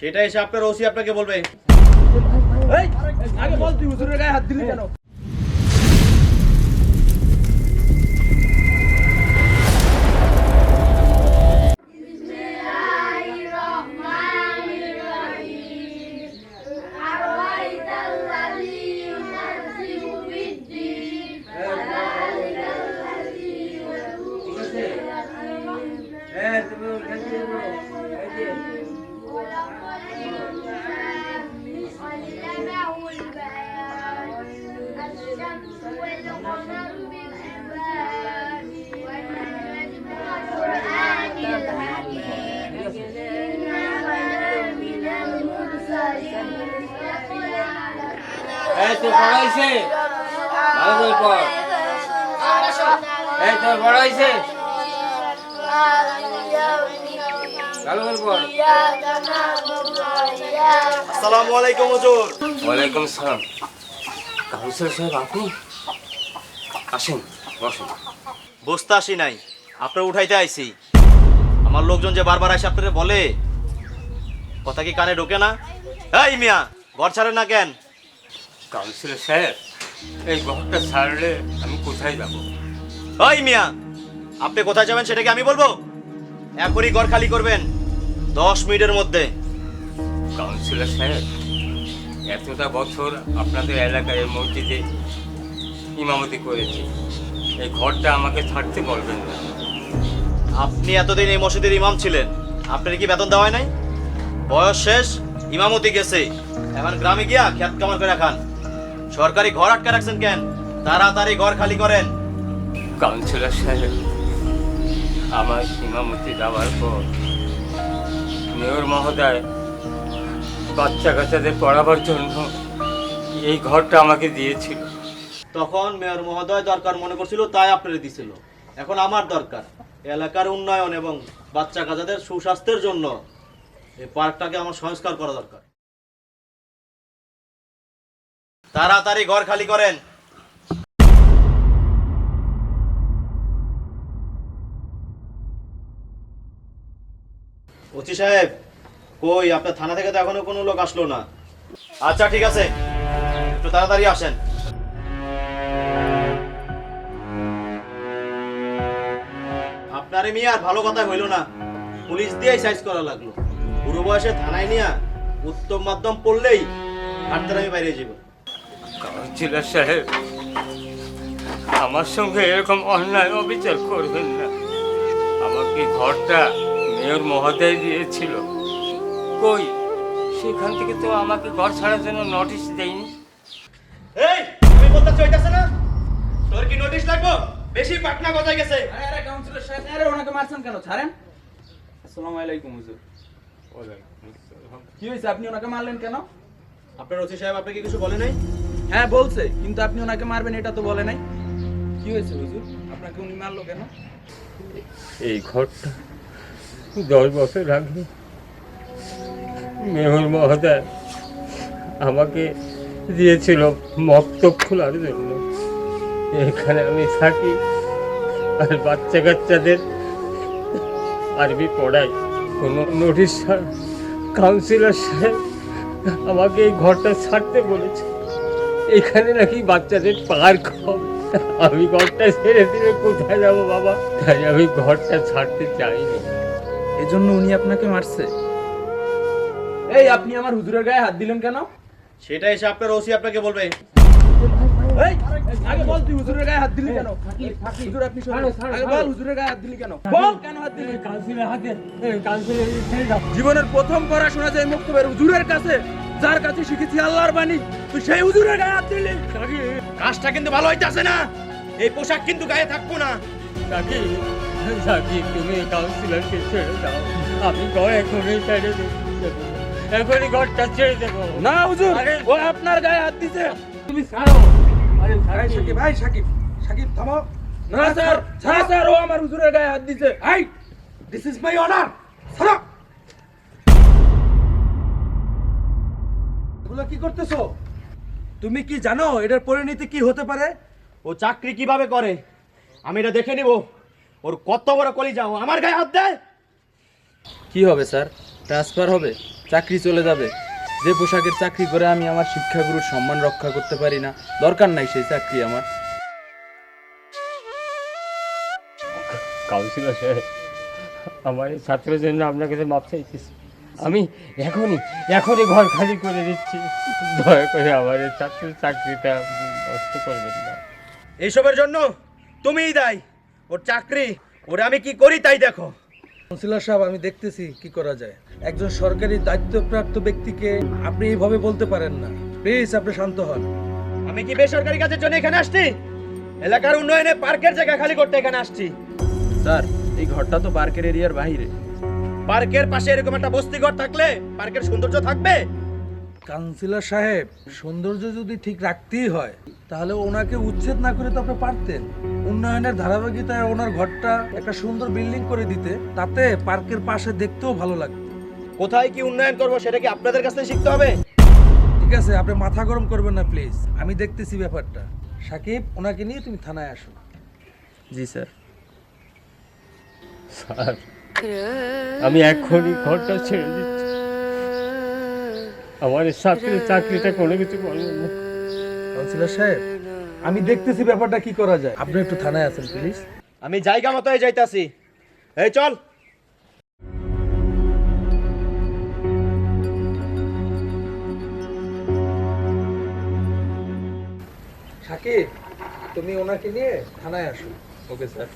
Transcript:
সেটা এসে আপনার ওসি আপনাকে বলবে। এই আগে বল তুই হুজুরের গায়ে হাত দিলি কেন? الشمس والقمر بالحسبان والنجم والقرآن الحكيم إنما من المرسلين এই তোর বড় হয়েছে ভালো করে পড় এই তোর বড় হয়েছে ভালো করে পড় আসসালামু আলাইকুম হুজুর ওয়ালাইকুম সালাম কাউন্সিলর সাহেব আপনি? আসেন বসেন। বসতে আসি নাই। আপনার উঠাইতে আইছি। আমার লোকজন যে বারবার আসে আপনারা বলে? কথা কি কানে ঢোকে না? এই মিয়া ঘর ছাড়েন না কেন? কাউন্সিলর সাহেব এই ঘরটা ছাড়লে আমি কোথায় যাব? ওই মিয়া আপনি কোথায় যাবেন সেটা কি আমি বলব? এখনই ঘর খালি করবেন দশ মিনিটের মধ্যে। কাউন্সিলর সাহেব এতটা বছর আপনাদের এলাকায় মসজিদে ইমামতি করেছি। এই ঘরটা আমাকে ছাড়তে বলবেন না। আপনি এতদিন এই মসজিদের ইমাম ছিলেন আপনার কি বেতন দেওয়া হয় নাই? বয়স শেষ ইমামতি গেছে। এখন গ্রামে গিয়া খেত কামার করে খান। সরকারি ঘর আটকে রাখছেন কেন? তাড়াতাড়ি ঘর খালি করেন। কাউন্সিলর সাহেব আমার ইমামতি দেওয়ার পর মেয়র মহোদয় বাচ্চা কাচ্চাদের পড়াবার জন্য এই ঘরটা আমাকে দিয়েছিল। তখন মেয়র মহোদয় দরকার মনে করছিল, তাই আপনারে দিছিল। এখন আমার দরকার, এলাকার উন্নয়ন এবং বাচ্চা কাচাদের সুস্বাস্থ্যের জন্য এই পার্কটাকে আমার সংস্কার করা দরকার। তাড়াতাড়ি ঘর খালি করেন। ওসি সাহেব কই, আপনার থানা থেকে তো এখনও কোনো লোক আসলো না। আচ্ছা ঠিক আছে। একটু তাড়াতাড়ি আসেন। আপনার মিয়া আর ভালো কথা হইল না। পুলিশ দিয়েই সাইজ করা লাগল। বুড়ো বয়সে থানায় নিয়া উত্তম মাধ্যম পড়লেই হাঁটতে আমি বাইরে যাব কাউন্সিলর সাহেব, আমার সঙ্গে এরকম অন্যায় অবিচার করবেন না। আমাকে ঘরটা মেয়র মহোদয় দিয়েছিল। কই? সেখান থেকে তো আমাকে ঘর ছাড়ার জন্য নোটিশ দেয়নি। এই তুমি বলতে চাইতাছে না? তোর কি নোটিশ লাগবো? বেশি পাটনা গজায় গেছে। আরে আরে কাউন্সিলর সাহেব আরে ওনাকে মারছেন কেন? ছাড়েন। আসসালামু আলাইকুম হুজুর। কি হয়েছে? আপনি ওনাকে মারলেন কেন? আপনার ওসি সাহেব আপনাকে কিছু বলে নাই? হ্যাঁ বলছে কিন্তু আপনি ওনাকে মারবেন এটা তো বলে নাই। কি হয়েছে হুজুর? আপনাকে উনি মারলো কেন? এই ঘরটা দশ বছর আগে মেহুল মহোদয় আমাকে দিয়েছিল মক্তব খোলার জন্য। এখানে আমি থাকি আর বাচ্চা কাচ্চাদের আরবি পড়াই। কোনো নোটিশ কাউন্সিলর সাহেব আমাকে এই ঘরটা ছাড়তে বলেছে। এখানে নাকি বাচ্চাদের পার্ক আমি ঘরটা ছেড়ে দিলে কোথায় যাব বাবা? তাই আমি ঘরটা ছাড়তে চাইনি। এজন্য উনি আপনাকে মারছে? এই আপনি আমার হুজুরের গায়ে হাত দিলেন কেন? সেটা এসে আপনার ওসি আপনাকে বলবে। এই আগে বল তুই হুজুরের গায়ে হাত দিলি কেন? হুজুর আপনি আগে বল হুজুরের গায়ে হাত দিলি কেন? বল। কেন হাত দিলি? কাউন্সিলর হাতে কাউন্সিলর ছেড়ে দাও জীবনের প্রথম পড়াশোনা যায় মুক্তবের হুজুরের কাছে যার কাছে শিখেছি আল্লাহর বাণী তুই সেই হুজুরের গায়ে হাত দিলি। কাজটা কিন্তু ভালো হইতাছে না। এই পোশাক কিন্তু গায়ে থাকব না। সাকি সাকি তুমি কাউন্সিলরকে ছেড়ে দাও আমি এখনই ছেড়ে এখনই ঘরটা ছেড়ে দেবো। না হুজুর ও আপনার গায়ে হাত দিছে। তুমি ছাড়ো। আরে ভাই সাকিব ভাই সাকিব সাকিব থামো। না স্যার না স্যার ও আমার হুজুরের গায়ে হাত দিছে। I this is my order ছাড়ো। এগুলো কি করতেছো? তুমি কি জানো এটার পরিণতি কি হতে পারে? ও চাকরি কীভাবে করে? আমি এটা দেখে নিব। ওর কত বড় কলি যাও আমার গায়ে হাত দেয়? কি হবে স্যার? ট্রান্সফার হবে চাকরি চলে যাবে। যে পোশাকের চাকরি করে আমি আমার শিক্ষাগুরুর সম্মান রক্ষা করতে পারি না দরকার নাই সেই চাকরি আমার। কাউন্সিলর সাহেব আমার ছাত্রের জন্য আপনার কাছে মাপ চাইতেছি আমি এখনই এখনই ঘর খালি করে দিচ্ছি। দয়া করে আমার ছাত্রের চাকরিটা নষ্ট করবেন না। এইসবের জন্য তুমিই দায় ওর চাকরি ওরা আমি কি করি তাই দেখো। কাউন্সিলর সাহেব আমি দেখতেছি কি করা যায়। একজন সরকারি দায়িত্বপ্রাপ্ত ব্যক্তিকে আপনি এইভাবে বলতে পারেন না। প্লিজ আপনি শান্ত হন। আমি কি বেসরকারি কাজের জন্য এখানে আসছি? এলাকার উন্নয়নে পার্কের জায়গা খালি করতে এখানে আসছি। স্যার এই ঘরটা তো পার্কের এরিয়ার বাইরে। পার্কের পাশে এরকম একটা বস্তি ঘর থাকলে পার্কের সৌন্দর্য থাকবে? কাউন্সিলর সাহেব সৌন্দর্য যদি ঠিক রাখতেই হয় তাহলে ওনাকে উচ্ছেদ না করে তো আপনি পারতেন। উন্নয়নের ধারাবাহিকতায় ওনার ঘরটা একটা সুন্দর বিল্ডিং করে দিতে তাতে পার্কের পাশে দেখতেও ভালো লাগতো কোথায় কি উন্নয়ন করব সেটা কি আপনাদের কাছ থেকে শিখতে হবে? ঠিক আছে আপনি মাথা গরম করবেন না প্লিজ। আমি দেখতেছি ব্যাপারটা। সাকিব ওনাকে নিয়ে তুমি থানায় আসো। জি স্যার। স্যার আমি এখনই ঘরটা ছেড়ে দিচ্ছি। আমার ছাত্রের চাকরিটা কোনো কিছু বলবেন না। কাউন্সিলর সাহেব আমি দেখতেছি ব্যাপারটা কি করা যায়। আপনি একটু থানায় আছেন প্লিজ আমি জায়গা মতো যাইতাছি। এই চল। সাকিব তুমি ওনাকে নিয়ে থানায় আসো। Okay sir.